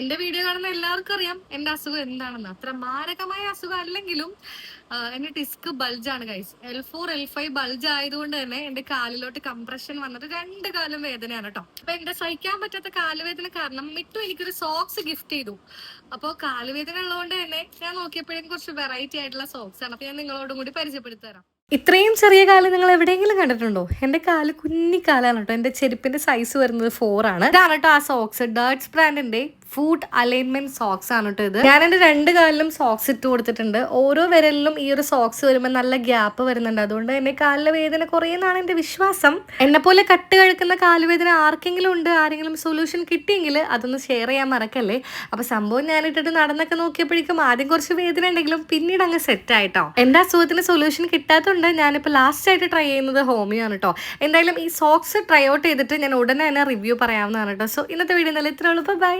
എന്റെ വീഡിയോ കാണുന്ന എല്ലാവർക്കും അറിയാം. എന്റെ അസുഖം എന്താണെന്ന്. അത്ര മാരകമായ അസുഖം അല്ലെങ്കിലും എന്റെ ഡിസ്ക് ബൾജാണ് കൈസ് L four L five bulge ആയതുകൊണ്ട് തന്നെ എന്റെ കാലിലോട്ട് കംപ്രഷൻ വന്നിട്ട് രണ്ട് കാലം വേദനയാണ് കേട്ടോ അപ്പൊ എന്റെ സഹിക്കാൻ പറ്റാത്ത കാലുവേദന കാരണം മിട്ടു എനിക്കൊരു സോക്സ് ഗിഫ്റ്റ് ചെയ്തു. അപ്പോൾ കാലുവേദന ഉള്ളതുകൊണ്ട് തന്നെ ഞാൻ നോക്കിയപ്പോഴേക്കും കുറച്ച് വെറൈറ്റി ആയിട്ടുള്ള സോക്സ് ആണ്. അപ്പൊ ഞാൻ നിങ്ങളോടും കൂടി പരിചയപ്പെടുത്തി തരാം ഇത്രയും ചെറിയ കാൽ നിങ്ങൾ എവിടെയെങ്കിലും കണ്ടിട്ടുണ്ടോ? എന്റെ കാൽ കുഞ്ഞിക്കാലാണ് കേട്ടോ എന്റെ ചെരുപ്പിന്റെ സൈസ് വരുന്നത് ഫോർ ആണ്. ഇതാണ് കേട്ടോ ആ സോക്സ് ഡേർട്സ് ബ്രാൻഡിന്റെ ഫുഡ് അലൈൻമെന്റ് സോക്സ് ആണ് കേട്ടോ ഇത്. ഞാൻ എന്റെ രണ്ട് കാലിലും സോക്സ് ഇട്ട് കൊടുത്തിട്ടുണ്ട്. ഓരോ വിരലിലും ഈ ഒരു സോക്സ് വരുമ്പോൾ നല്ല ഗ്യാപ്പ് വരുന്നുണ്ട്. അതുകൊണ്ട് എന്റെ കാലിലെ വേദന കുറയുന്നതാണ് എന്റെ വിശ്വാസം. എന്നെ പോലെ കട്ട് കഴിക്കുന്ന കാലുവേദന ആർക്കെങ്കിലും ഉണ്ട് ആരെങ്കിലും സൊല്യൂഷൻ കിട്ടിയെങ്കിൽ അതൊന്ന് ഷെയർ ചെയ്യാൻ മറക്കല്ലേ? അപ്പൊ സംഭവം ഞാൻ ഇട്ടിട്ട് നടന്നൊക്കെ നോക്കിയപ്പോഴേക്കും ആദ്യം കുറച്ച് വേദന ഉണ്ടെങ്കിലും പിന്നീട് അങ്ങ് സെറ്റ് ആയിട്ടോ. എന്റെ അസുഖത്തിന് സൊല്യൂഷൻ കിട്ടാത്തതുകൊണ്ട് ഞാനിപ്പോൾ ലാസ്റ്റ് ആയിട്ട് ട്രൈ ചെയ്യുന്നത് ഹോമിയോ ആണ് കേട്ടോ എന്തായാലും ഈ സോക്സ് ട്രൈ ഔട്ട് ചെയ്തിട്ട് ഞാൻ ഉടനെ തന്നെ റിവ്യൂ പറയാവുന്നതാണ് കേട്ടോ സോ ഇന്നത്തെ വീഡിയോ നല്ല ഇത്രയുള്ളൂ ബൈ